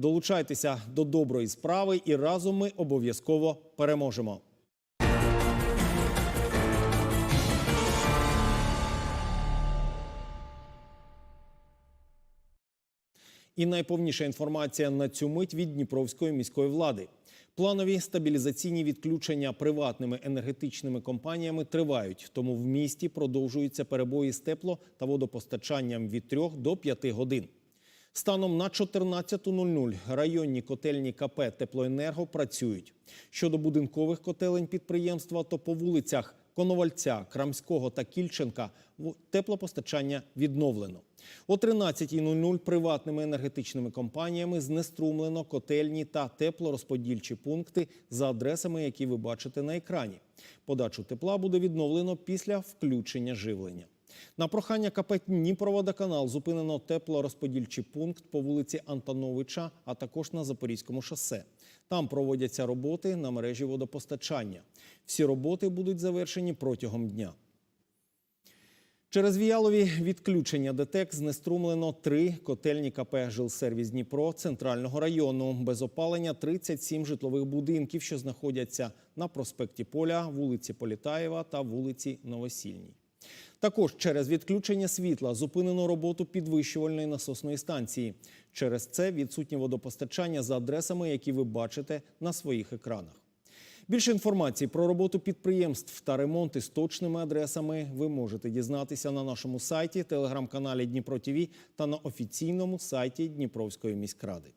Долучайтеся до доброї справи, і разом ми обов'язково переможемо. І найповніша інформація на цю мить від Дніпровської міської влади. Планові стабілізаційні відключення приватними енергетичними компаніями тривають, тому в місті продовжуються перебої з тепло та водопостачанням від 3 до 5 годин. Станом на 14.00 районні котельні КП Теплоенерго працюють. Щодо будинкових котелень підприємства, то по вулицях Коновальця, Крамського та Кільченка теплопостачання відновлено. О 13.00 приватними енергетичними компаніями знеструмлено котельні та теплорозподільчі пункти за адресами, які ви бачите на екрані. Подачу тепла буде відновлено після включення живлення. На прохання КП Дніпроводоканал зупинено теплорозподільчий пункт по вулиці Антоновича, а також на Запорізькому шосе. Там проводяться роботи на мережі водопостачання. Всі роботи будуть завершені протягом дня. Через віялові відключення ДТЕК знеструмлено три котельні КП «Жилсервіс Дніпро» центрального району. Без опалення 37 житлових будинків, що знаходяться на проспекті Поля, вулиці Політаєва та вулиці Новосільній. Також через відключення світла зупинено роботу підвищувальної насосної станції. Через це відсутнє водопостачання за адресами, які ви бачите на своїх екранах. Більше інформації про роботу підприємств та ремонти з точними адресами ви можете дізнатися на нашому сайті, телеграм-каналі Дніпро ТІВІ та на офіційному сайті Дніпровської міськради.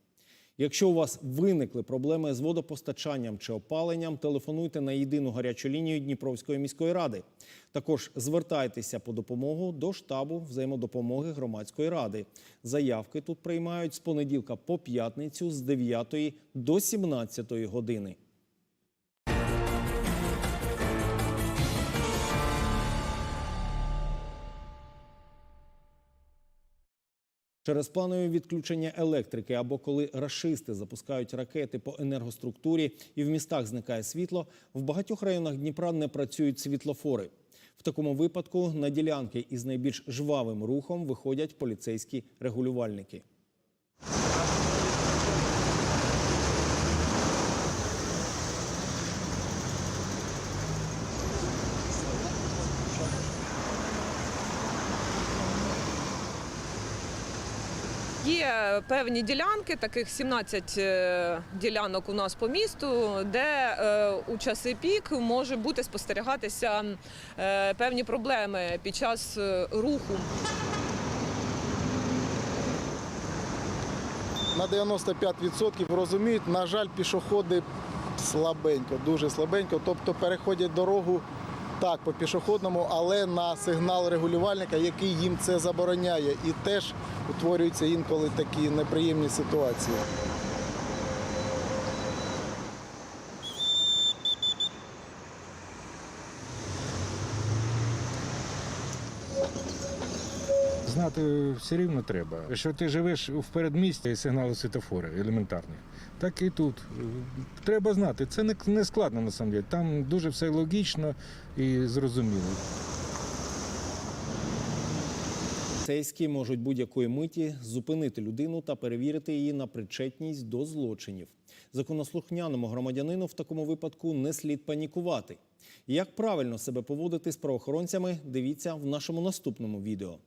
Якщо у вас виникли проблеми з водопостачанням чи опаленням, телефонуйте на єдину гарячу лінію Дніпровської міської ради. Також звертайтеся по допомогу до штабу взаємодопомоги громадської ради. Заявки тут приймають з понеділка по п'ятницю з 9 до 17 години. Через планові відключення електрики або коли рашисти запускають ракети по енергоструктурі і в містах зникає світло, в багатьох районах Дніпра не працюють світлофори. В такому випадку на ділянки із найбільш жвавим рухом виходять поліцейські регулювальники. Є певні ділянки, таких 17 е, ділянок у нас по місту, де е, у часи пік може бути спостерігатися е, певні проблеми під час руху. на 95% розуміють. На жаль, пішоходи слабенько, дуже слабенько. Тобто переходять дорогу так по пішохідному, але на сигнал регулювальника, який їм це забороняє, і теж утворюються інколи такі неприємні ситуації. Знати все рівно треба. Що ти живеш в передмісті сигнали світофори елементарні. Так і тут. Треба знати. Це не, складно на. Там дуже все логічно і зрозуміло. Поліцейські можуть будь-якої миті зупинити людину та перевірити її на причетність до злочинів. Законослухняному громадянину в такому випадку не слід панікувати. Як правильно себе поводити з правоохоронцями, дивіться в нашому наступному відео.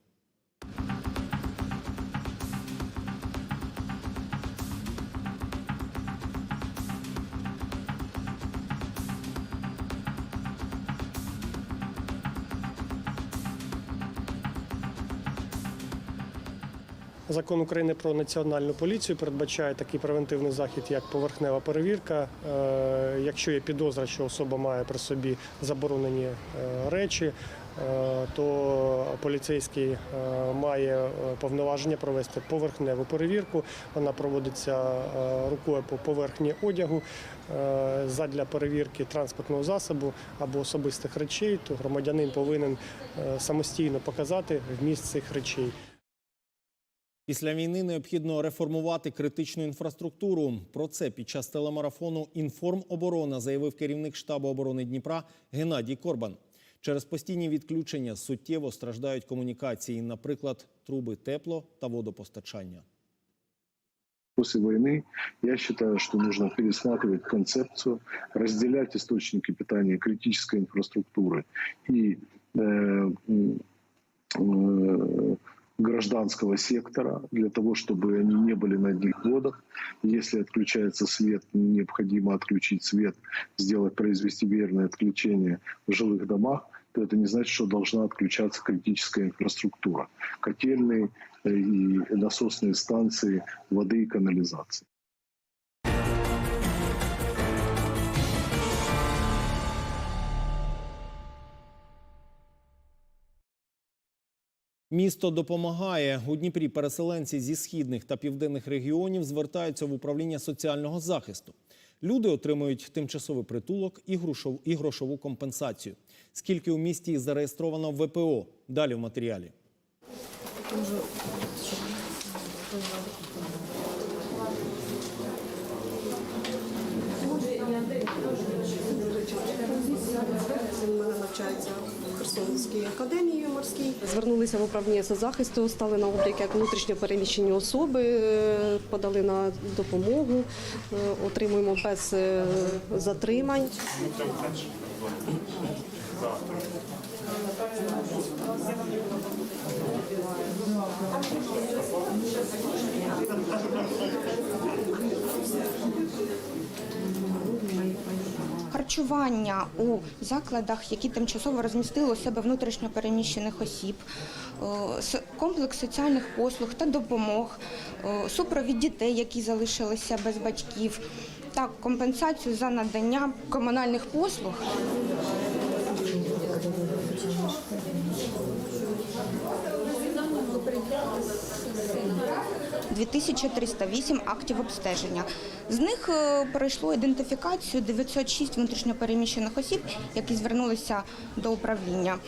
Закон України про національну поліцію передбачає такий превентивний захід, як поверхнева перевірка. Е, Якщо є підозра, що особа має при собі заборонені е, речі, е, то поліцейський має повноваження провести поверхневу перевірку. Вона проводиться рукою по поверхні одягу задля перевірки транспортного засобу або особистих речей. То громадянин повинен самостійно показати вміст цих речей. Після війни необхідно реформувати критичну інфраструктуру. Про це під час телемарафону Інформоборона заявив керівник штабу оборони Дніпра Геннадій Корбан. Через постійні відключення суттєво страждають комунікації, наприклад, труби тепло та водопостачання. После войны я считаю, что нужно пересматривать концепцию, разделять источники питания критической инфраструктуры и э, м, э, гражданского сектора для того, чтобы они не были на одних водах. Если отключается свет, необходимо отключить свет, сделать, произвести верное отключение в жилых домах, то это не значит, что должна отключаться критическая инфраструктура. Котельные э, и насосные станции воды и канализации. Місто допомагає у Дніпрі. Переселенці зі східних та південних регіонів звертаються в управління соціального захисту. Люди отримують тимчасовий притулок і грошову, і грошову компенсацію. Скільки у місті зареєстровано ВПО? Далі в матеріалі. Він у мене навчається в Херсонській академії морській. Звернулися в управління соцзахисту, стали на облік як внутрішньо переміщені особи, е, подали на допомогу, е, отримуємо без е, затримань. Харчування у закладах, які тимчасово розмістили у себе внутрішньо переміщених осіб, е, комплекс соціальних послуг та допомог, е, супровід дітей, які залишилися без батьків, та компенсацію за надання комунальних послуг. – 2308 актів обстеження. З них е, пройшло ідентифікацію 906 внутрішньопереміщених осіб, які звернулися до управління.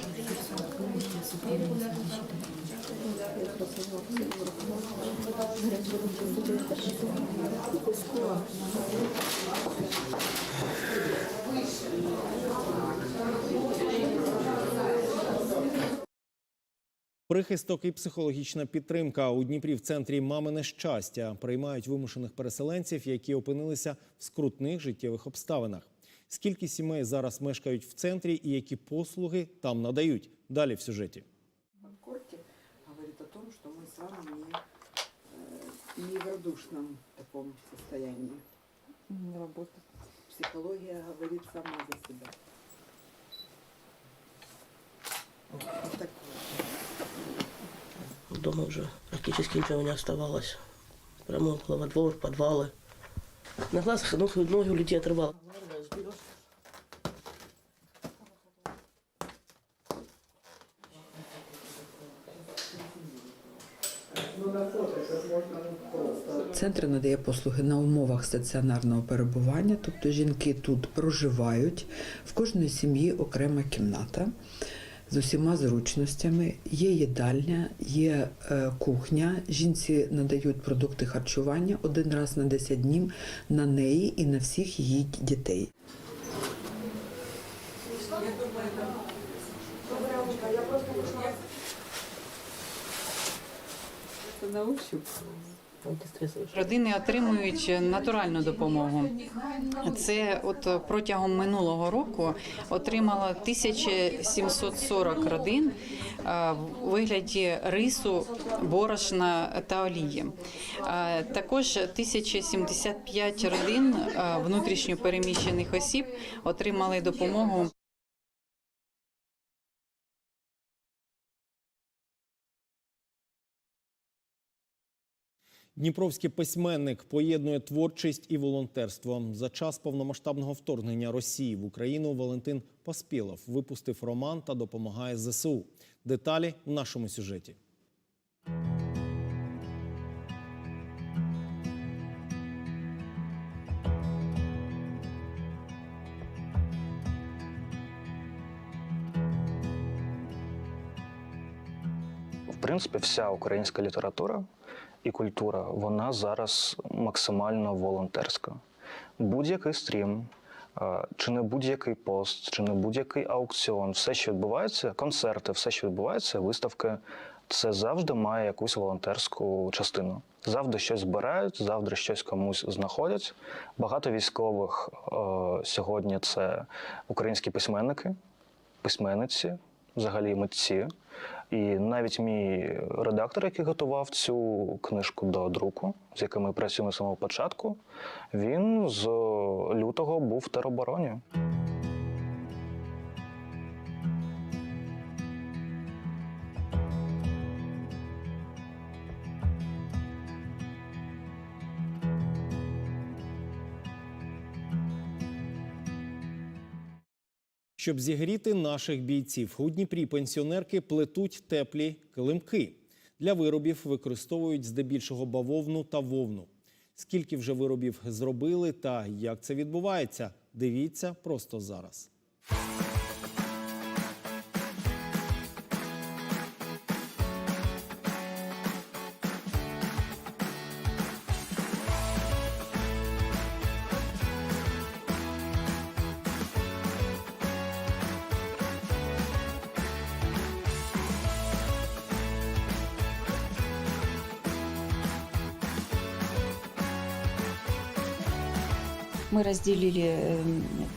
Прихисток і психологічна підтримка у Дніпрі в центрі мамине щастя приймають вимушених переселенців, які опинилися в скрутних життєвих обставинах. Скільки сімей зараз мешкають в центрі і які послуги там надають? Далі в сюжеті. Корте говорит о том, что мы с вами не, э, не в радушном таком состоянии. Работа. Психология говорит сама за себя. Вот так Дома уже практически ничего не оставалось. Прямо около во двор, подвалы. На глазах ноги, ноги у людей отрывало. Центр надає послуги на умовах стаціонарного перебування, тобто жінки тут проживають. В кожної сім'ї окрема кімната з усіма зручностями. Є їдальня, є е, кухня. Жінці надають продукти харчування один раз на 10 днів на неї і на всіх її дітей. на ощупь. Родини отримують натуральну допомогу. Це от протягом минулого року отримало 1740 родин в вигляді рису, борошна та олії. Також 1075 родин внутрішньо переміщених осіб отримали допомогу Дніпровський письменник поєднує творчість і волонтерство. За час повномасштабного вторгнення Росії в Україну Валентин Поспілов випустив роман та допомагає ЗСУ. Деталі в нашому сюжеті. В принципі, вся українська література і культура вона зараз максимально волонтерська. Будь-який стрім, чи не будь-який пост, чи не будь-який аукціон, все, що відбувається, концерти, все, що відбувається, виставки, це завжди має якусь волонтерську частину. Завжди щось збирають, завжди щось комусь знаходять. Багато військових е, сьогодні це українські письменники, письменниці, взагалі митці. І навіть мій редактор, який готував цю книжку до друку, з яким ми працюємо з самого початку, він з лютого був в теробороні. Щоб зігріти наших бійців, у Дніпрі пенсіонерки плетуть теплі килимки. Для виробів використовують здебільшого бавовну та вовну. Скільки вже виробів зробили та як це відбувається, дивіться просто зараз. Мы разделили э,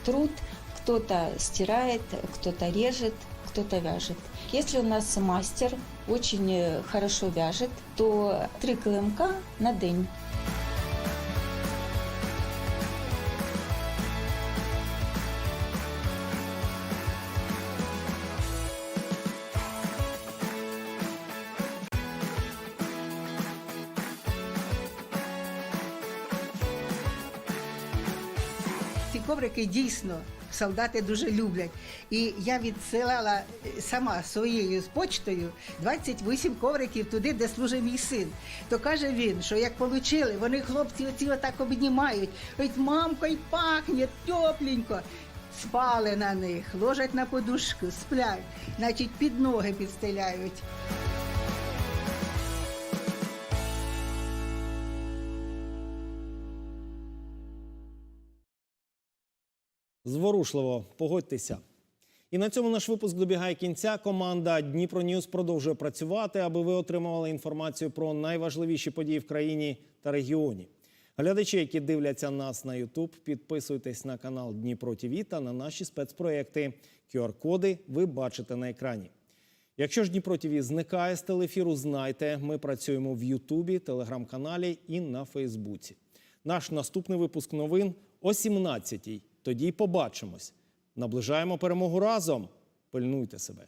труд. Кто-то стирает, кто-то режет, кто-то вяжет. Если у нас мастер очень э, хорошо вяжет, то три килимка на день. Коврики дійсно солдати дуже люблять. І я відсилала е, сама своєю з почтою 28 ковриків туди, де служить мій син. То каже він, що як отримали, вони хлопці оці отак обнімають. Ось мамко, й пахне тепленько. Спали на них, ложать на подушку, сплять, значить під ноги підстеляють. Зворушливо, погодьтеся. І на цьому наш випуск добігає кінця. Команда Дніпро Ньюс продовжує працювати, аби ви отримували інформацію про найважливіші події в країні та регіоні. Глядачі, які дивляться нас на YouTube, підписуйтесь на канал Дніпро ТВ та на наші спецпроекти. QR-коди ви бачите на екрані. Якщо ж Дніпро ТВ зникає з телефіру, знайте, ми працюємо в Ютубі, телеграм-каналі і на Фейсбуці. Наш наступний випуск новин о 17-й. Тоді й побачимось. Наближаємо перемогу разом. Пильнуйте себе.